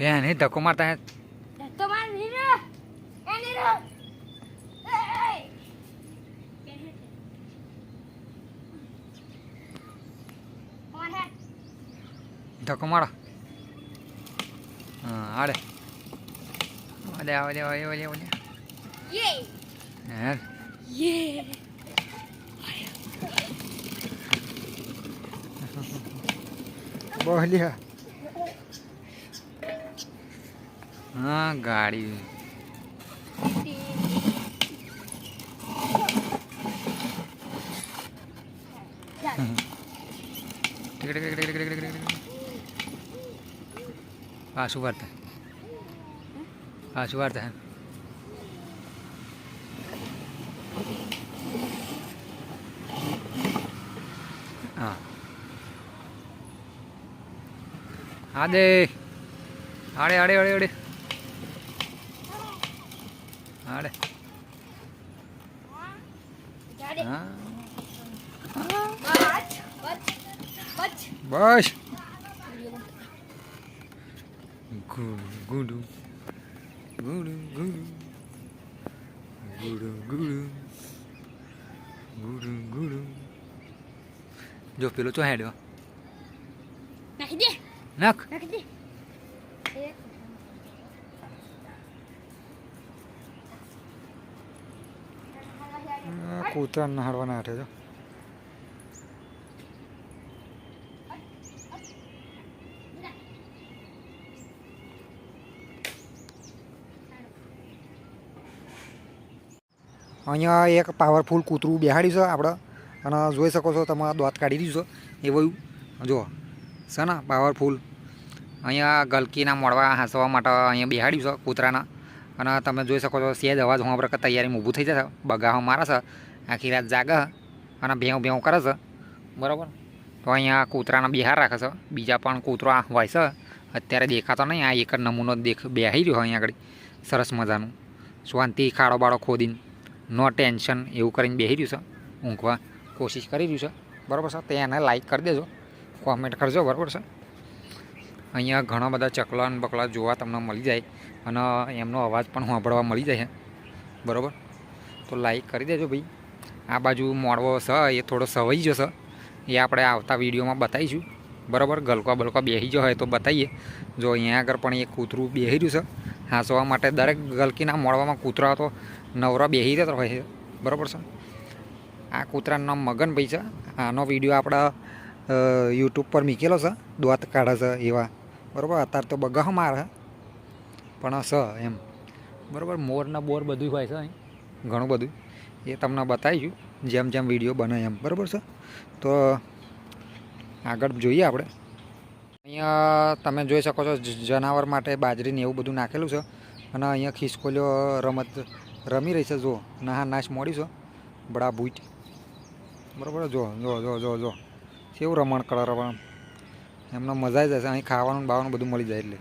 બેન એ ધક્કો મારતા ધક્કો મારો હા? આડે ઓલે ઓલે ઓલે ઓલે ઓલે હે? યે. બોલ્યા हाँ गाड़ी। आशु वार्ता है। आशु है। हाँ। आदे आड़े आड़े आड़े आड़े। ಆಡೆ બસ ગુડુ ગુડુ ગુડુ ગુડુ ગુડુ ગુડુ ગુડુ જો પેલો તો હેડ્યો નાખ દે નાખ નાખ દે કૂતરા નહાડવાના હાથે જો. અહીંયા એક પાવરફુલ કૂતરું બેહાડ્યું છે આપણે. અને જોઈ શકો છો તમે દોત કાઢી દીધું છે. એવું જુઓ. છે ને પાવરફુલ અહીંયા ગલકીના મોડવા હાંસવા માટે અહીંયા બેહાડ્યું છે કૂતરાના. અને તમે જોઈ શકો છો સેજ અવાજ હું આપણે તૈયારી ઊભું થઈ જશે. બગાહો મારે છે. આખી રાત જાગે અને ભેવ ભેવ કરે છે. બરાબર? તો અહીંયા કૂતરાના બિહાર રાખે છે. બીજા પણ કૂતરા હોય છે. અત્યારે દેખાતો નહીં. આ એક જ નમૂનો દેખ બેહી રહ્યો અહીંયા આગળ. સરસ મજાનું. શાંતિ, ખાડો બાળો ખોદીને. No tension. એવું કરીને બેહી રહ્યું છે. ઊંઘવા કોશિશ કરી રહ્યું છે. બરાબર છે? તેને લાઇક કરી દેજો. કોમેન્ટ કરજો. બરાબર છે? અહીંયા ઘણા બધા ચકલા અને બકલા જોવા તમને મળી જાય. અને એમનો અવાજ પણ સાંભળવા મળી જાય બરાબર? તો લાઈક કરી દેજો ભાઈ. આ બાજુ મોડવો છે એ થોડો સવાઈ જશે. એ આપણે આવતા વિડીયોમાં બતાવીશું. બરાબર, ગલકો બલકો બેસી ગયો હોય તો બતાવીએ. જો અહીંયા આગળ પણ એક કૂતરું બેસી રહ્યું છે, હાંસવા માટે દરેક ગલકીના મોડવામાં કૂતરા તો નવરા બેસી રહેતા હોય છે. બરાબર છે? આ કૂતરાનું નામ મગનભાઈ છે. આનો વીડિયો આપણા યુટ્યુબ પર મૂકેલો છે, દોત કાઢે છે એવા. બરાબર, અત્યારે તો બગાહ મારે પણ સ એમ. બરાબર, મોરના બોર બધું હોય છે અહીં. ઘણું બધું એ તમને બતાવીશું, જેમ જેમ વીડિયો બને એમ. બરાબર છે? તો આગળ જોઈએ આપણે. અહીંયા તમે જોઈ શકો છો જનાવર માટે બાજરીને એવું બધું નાખેલું છે. અને અહીંયા ખિસકોલીઓ રમત રમી રહી છે જો નાહા નાશ મોડી છે. બડા ભૂટ બરાબર? જો જો જો જો જો કેવું રમણ કરે રમણ. એમને મજા આવી જશે અહીં ખાવાનું બાવાનું બધું મળી જાય એટલે.